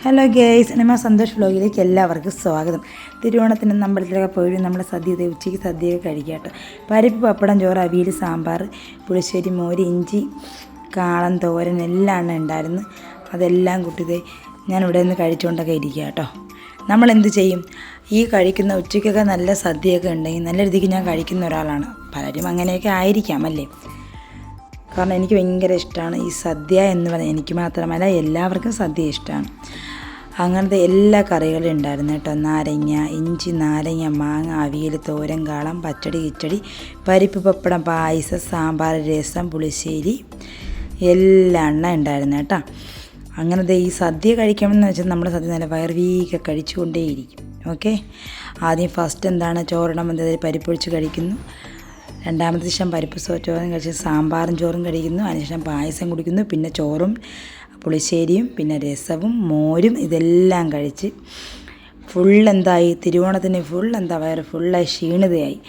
Hello guys cinema Santhosh വ്ലോഗിലേക്ക് എല്ലാവർക്കും സ്വാഗതം. തിരുവോണത്തിന് അമ്പലത്തിലൊക്കെ പോയി നമ്മുടെ സദ്യ ഉച്ചയ്ക്ക് സദ്യയൊക്കെ കഴിക്കാം പരിപ്പ് പപ്പടം ചോറ് അവിയൽ സാമ്പാർ പുളിശ്ശേരി മോര് ഇഞ്ചി കാളൻ തോരൻ എല്ലാം ഉണ്ടായിരുന്നു. അതെല്ലാം കൂട്ടിതേ ഞാനിവിടെ നിന്ന് കഴിച്ചുകൊണ്ടൊക്കെ ഇരിക്കുക കേട്ടോ. നമ്മളെന്ത് ചെയ്യും? ഈ കഴിക്കുന്ന ഉച്ചയ്ക്കൊക്കെ നല്ല സദ്യയൊക്കെ ഉണ്ടെങ്കിൽ നല്ല രീതിക്ക് ഞാൻ കഴിക്കുന്ന ഒരാളാണ്. പലരും അങ്ങനെയൊക്കെ ആയിരിക്കാം അല്ലേ? കാരണം എനിക്ക് ഭയങ്കര ഇഷ്ടമാണ് ഈ സദ്യ എന്ന് പറയുന്നത് എനിക്ക് മാത്രമല്ല എല്ലാവർക്കും സദ്യ ഇഷ്ടമാണ്. അങ്ങനത്തെ എല്ലാ കറികളും ഉണ്ടായിരുന്നു കേട്ടോ. നാരങ്ങ ഇഞ്ചി നാരങ്ങ മാങ്ങ അവിയൽ തോരൻ കാളം പച്ചടി കിച്ചടി പരിപ്പ് പപ്പടം പായസം സാമ്പാർ രസം പുളിശ്ശേരി എല്ലാം എണ്ണ ഉണ്ടായിരുന്നു കേട്ടോ. അങ്ങനത്തെ ഈ സദ്യ കഴിക്കണമെന്ന് വെച്ചാൽ നമ്മുടെ സദ്യ നല്ല വയർവീക്കെ കഴിച്ചുകൊണ്ടേയിരിക്കും. ഓക്കെ? ആദ്യം ഫസ്റ്റ് എന്താണ് ചോറിടം വന്നത്? പരിപ്പൊഴിച്ച് കഴിക്കുന്നു. രണ്ടാമത്തെ ദിവസം പരിപ്പ് ചോറും കഴിച്ച് സാമ്പാറും ചോറും കഴിക്കുന്നു. അതിനുശേഷം പായസം കുടിക്കുന്നു. പിന്നെ ചോറും പുളിശ്ശേരിയും പിന്നെ രസവും മോരും ഇതെല്ലാം കഴിച്ച് ഫുൾ എന്തായി? തിരുവോണത്തിന് ഫുൾ എന്താ വയറ് ഫുള്ളായി ക്ഷീണിതയായി.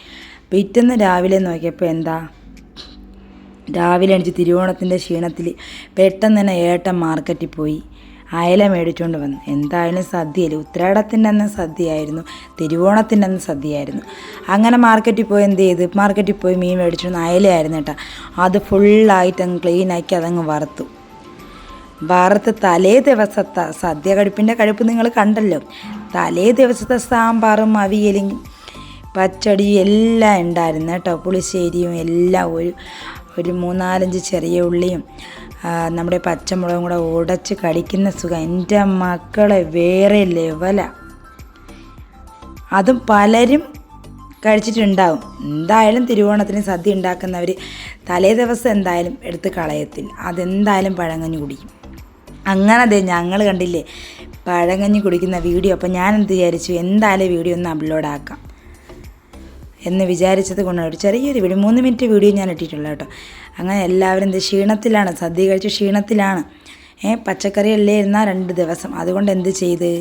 പിറ്റേന്ന് രാവിലെ നോക്കിയപ്പോൾ എന്താ? രാവിലെ എണീച്ച് തിരുവോണത്തിന്റെ ക്ഷീണത്തിൽ പെട്ടെന്ന് തന്നെ ഏട്ടൻ മാർക്കറ്റിൽ പോയി. അയല മേടിച്ചുകൊണ്ട് വന്നു. എന്തായാലും സദ്യയിൽ ഉത്രാടത്തിന്റെ അന്ന് സദ്യയായിരുന്നു തിരുവോണത്തിന്റെ അന്ന് സദ്യയായിരുന്നു. അങ്ങനെ മാർക്കറ്റിൽ പോയി എന്ത് ചെയ്ത്? മാർക്കറ്റിൽ പോയി മീൻ മേടിച്ചു വന്ന് അയലയായിരുന്നു കേട്ടോ. അത് ഫുള്ളായിട്ട് അങ്ങ് ക്ലീനാക്കി അതങ്ങ് വറുത്തു. വറുത്ത് തലേ ദിവസത്തെ സദ്യ കടുപ്പിന്റെ കടുപ്പ് നിങ്ങൾ കണ്ടല്ലോ. തലേ ദിവസത്തെ സാമ്പാറും അവിയലും പച്ചടിയും എല്ലാം ഉണ്ടായിരുന്നു കേട്ടോ. പുളിശ്ശേരിയും എല്ലാം ഒരു ഒരു മൂന്നാലഞ്ച് ചെറിയ ഉള്ളിയും നമ്മുടെ പച്ചമുളകും കൂടെ ഉടച്ച് കടിക്കുന്ന സുഖം. എന്റെ മക്കളെ വേറെ ലെവലാണ് അതും പലരും കഴിച്ചിട്ടുണ്ടാവും. എന്തായാലും തിരുവോണത്തിന് സദ്യ ഉണ്ടാക്കുന്നവർ തലേ ദിവസം എന്തായാലും എടുത്ത് കളയത്തില്ല. അതെന്തായാലും പഴങ്ങഞ്ഞ് കുടിക്കും. അങ്ങനെ അതെ ഞങ്ങൾ കണ്ടില്ലേ പഴങ്ങഞ്ഞ് കുടിക്കുന്ന വീഡിയോ. അപ്പോൾ ഞാൻ എന്ത് വിചാരിച്ചു എന്തായാലും വീഡിയോ ഒന്ന് അപ്ലോഡ് ആക്കാം. എന്ന് വിചാരിച്ചത് കൊണ്ട് ഒരു ചെറിയൊരു വീഡിയോ മൂന്ന് മിനിറ്റ് വീഡിയോ ഞാൻ ഇട്ടിട്ടുള്ളൂ കേട്ടോ. അങ്ങനെ എല്ലാവരും എന്ത് ക്ഷീണത്തിലാണ്? സദ്യ കഴിച്ച് ക്ഷീണത്തിലാണ്. പച്ചക്കറി അല്ലേ എന്നാൽ രണ്ട് ദിവസം. അതുകൊണ്ട് എന്ത് ചെയ്ത്?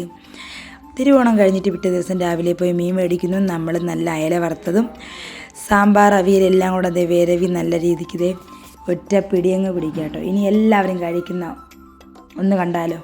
തിരുവോണം കഴിഞ്ഞിട്ട് പിറ്റേ ദിവസം രാവിലെ പോയി മീൻ മേടിക്കുന്നു. നമ്മൾ നല്ല അയല വറുത്തതും സാമ്പാർ അവിയലെല്ലാം കൂടെ ദേ വേരവി നല്ല രീതിക്ക് ഇതേ ഒറ്റ പിടിയങ്ങ് പിടിക്കാം കേട്ടോ. ഇനി എല്ലാവരും കഴിക്കുന്ന ഒന്ന് കണ്ടാലോ?